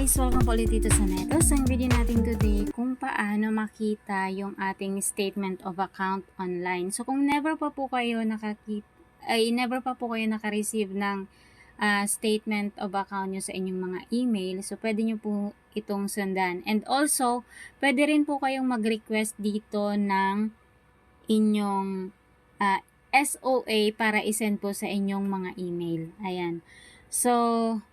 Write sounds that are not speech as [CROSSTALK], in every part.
guys! Welcome po ulit dito sa Netos. Ang video natin today kung paano makita yung ating statement of account online. So kung never pa po kayo nakakita, ay never pa po kayo naka-receive ng ah, statement of account nyo sa inyong mga email, so pwede nyo po itong sundan. And also, pwede rin po kayong mag-request dito ng inyong ah, SOA para isend po sa inyong mga email. Ayan. So,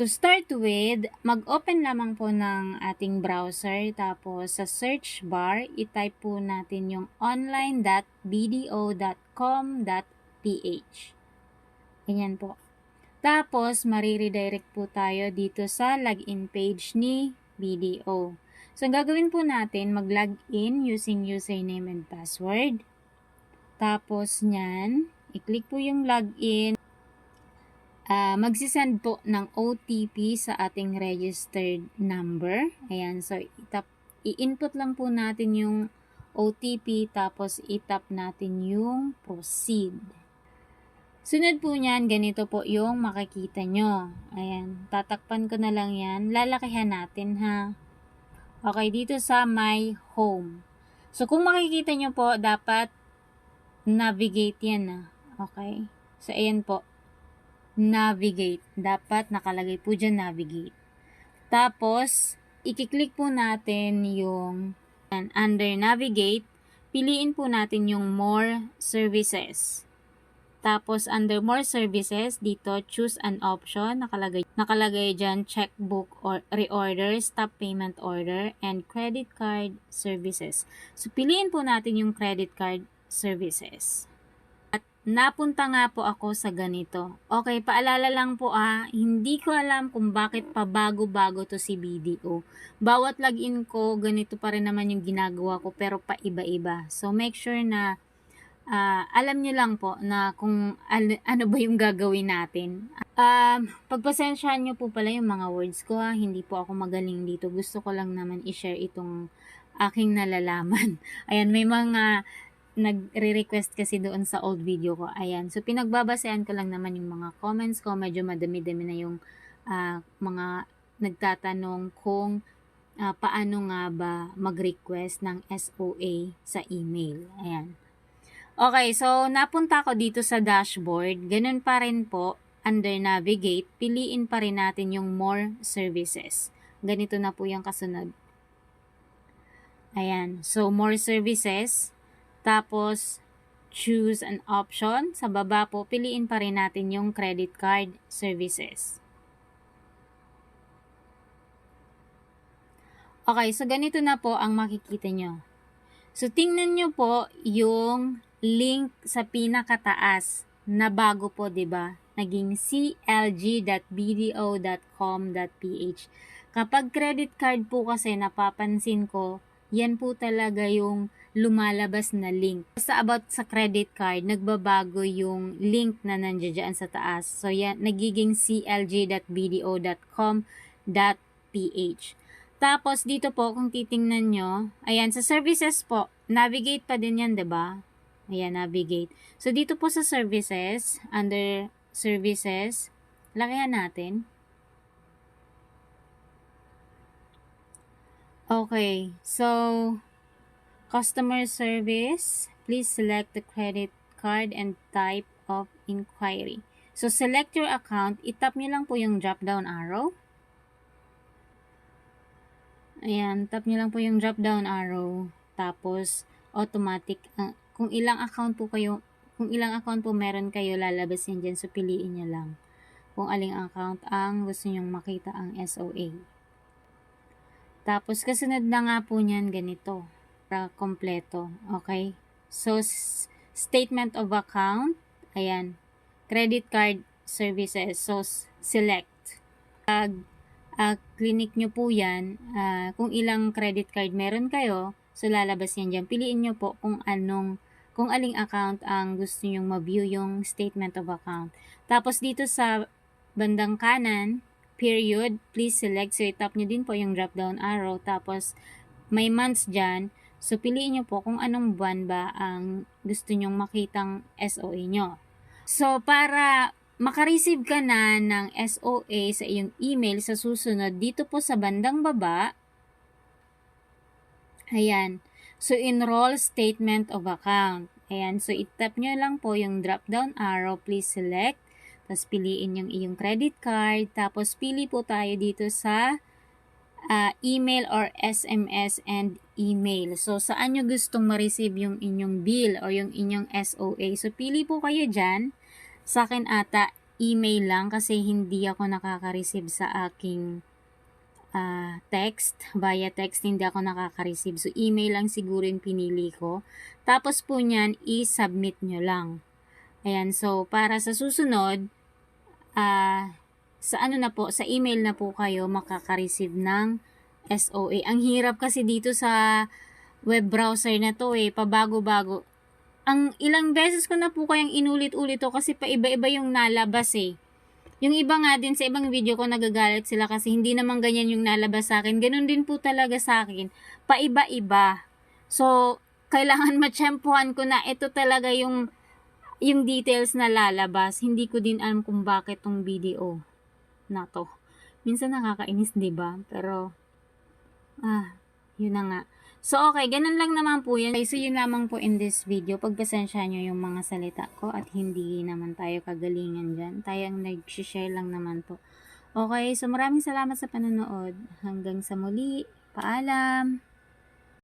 To start with, mag-open lamang po ng ating browser. Tapos, sa search bar, itype po natin yung online.bdo.com.ph. Ganyan po. Tapos, mariredirect po tayo dito sa login page ni BDO. So, ang gagawin po natin, mag-login using username and password. Tapos, nyan, i-click po yung login uh, magsisend po ng OTP sa ating registered number. Ayan, so itap, i-input lang po natin yung OTP tapos itap natin yung proceed. Sunod po niyan, ganito po yung makikita nyo. Ayan, tatakpan ko na lang yan. Lalakihan natin ha. Okay, dito sa my home. So, kung makikita nyo po, dapat navigate yan na. Okay? So, ayan po navigate. Dapat nakalagay po dyan navigate. Tapos, ikiklik po natin yung under navigate, piliin po natin yung more services. Tapos, under more services, dito, choose an option. Nakalagay, nakalagay dyan, checkbook or reorder, stop payment order, and credit card services. So, piliin po natin yung credit card services. Napunta nga po ako sa ganito. Okay, paalala lang po ah, hindi ko alam kung bakit pa bago-bago to si BDO. Bawat login ko, ganito pa rin naman yung ginagawa ko pero pa iba-iba. So make sure na uh, alam nyo lang po na kung al- ano ba yung gagawin natin. Um, pagpasensyahan nyo po pala yung mga words ko ha, hindi po ako magaling dito. Gusto ko lang naman i-share itong aking nalalaman. [LAUGHS] Ayan, may mga nagre-request kasi doon sa old video ko. Ayan. So, pinagbabasehan ko lang naman yung mga comments ko. Medyo madami-dami na yung uh, mga nagtatanong kung uh, paano nga ba mag-request ng SOA sa email. Ayan. Okay, so napunta ko dito sa dashboard. Ganun pa rin po, under navigate, piliin pa rin natin yung more services. Ganito na po yung kasunod. Ayan. So, more services. Tapos, choose an option. Sa baba po, piliin pa rin natin yung credit card services. Okay, so ganito na po ang makikita nyo. So, tingnan nyo po yung link sa pinakataas na bago po, ba diba? Naging clg.bdo.com.ph. Kapag credit card po kasi napapansin ko, yan po talaga yung lumalabas na link. Sa about sa credit card, nagbabago yung link na nandiyan sa taas. So, yan, nagiging clg.bdo.com.ph. Tapos, dito po, kung titingnan nyo, ayan, sa services po, navigate pa din yan, ba diba? Ayan, navigate. So, dito po sa services, under services, lakihan natin. Okay, so customer service, please select the credit card and type of inquiry. So select your account, itap nyo lang po yung drop down arrow. Ayan, tap nyo lang po yung drop down arrow. Tapos automatic, uh, kung ilang account po kayo, kung ilang account po meron kayo, lalabas yan dyan. So piliin nyo lang kung aling account ang gusto nyong makita ang SOA. Tapos, kasunod na nga po niyan ganito. Para kompleto. Okay? So, statement of account. Ayan. Credit card services. So, select. Pag uh, clinic nyo po yan, uh, kung ilang credit card meron kayo, so lalabas yan dyan. Piliin nyo po kung anong kung aling account ang gusto nyong ma-view yung statement of account. Tapos dito sa bandang kanan, period, please select. So, itap nyo din po yung drop down arrow. Tapos, may months dyan. So, piliin nyo po kung anong buwan ba ang gusto nyong makitang SOA nyo. So, para makareceive ka na ng SOA sa iyong email sa susunod, dito po sa bandang baba, ayan, so enroll statement of account. Ayan, so itap nyo lang po yung drop down arrow, please select, tapos piliin yung iyong credit card, tapos pili po tayo dito sa ah, email or SMS and email. So, saan nyo gustong ma-receive yung inyong bill or yung inyong SOA? So, pili po kayo dyan. Sa akin ata, email lang kasi hindi ako nakaka-receive sa aking ah, text. Via text, hindi ako nakaka-receive. So, email lang siguro yung pinili ko. Tapos po niyan, i-submit nyo lang. Ayan, so, para sa susunod, ah, sa ano na po, sa email na po kayo makaka-receive ng SOA. Ang hirap kasi dito sa web browser na to eh, pabago-bago. Ang ilang beses ko na po kayang inulit-ulit to kasi paiba-iba yung nalabas eh. Yung iba nga din sa ibang video ko nagagalit sila kasi hindi naman ganyan yung nalabas sa akin. Ganun din po talaga sa akin. Paiba-iba. So, kailangan [LAUGHS] matsyempohan ko na ito talaga yung yung details na lalabas. Hindi ko din alam kung bakit tong video na to. Minsan nakakainis, 'di ba? Pero ah, yun na nga. So, okay, ganun lang naman po yan. Okay, so, yun lamang po in this video. Pagpasensya nyo yung mga salita ko at hindi naman tayo kagalingan dyan. Tayong nag-share lang naman po. Okay, so maraming salamat sa panonood. Hanggang sa muli. Paalam!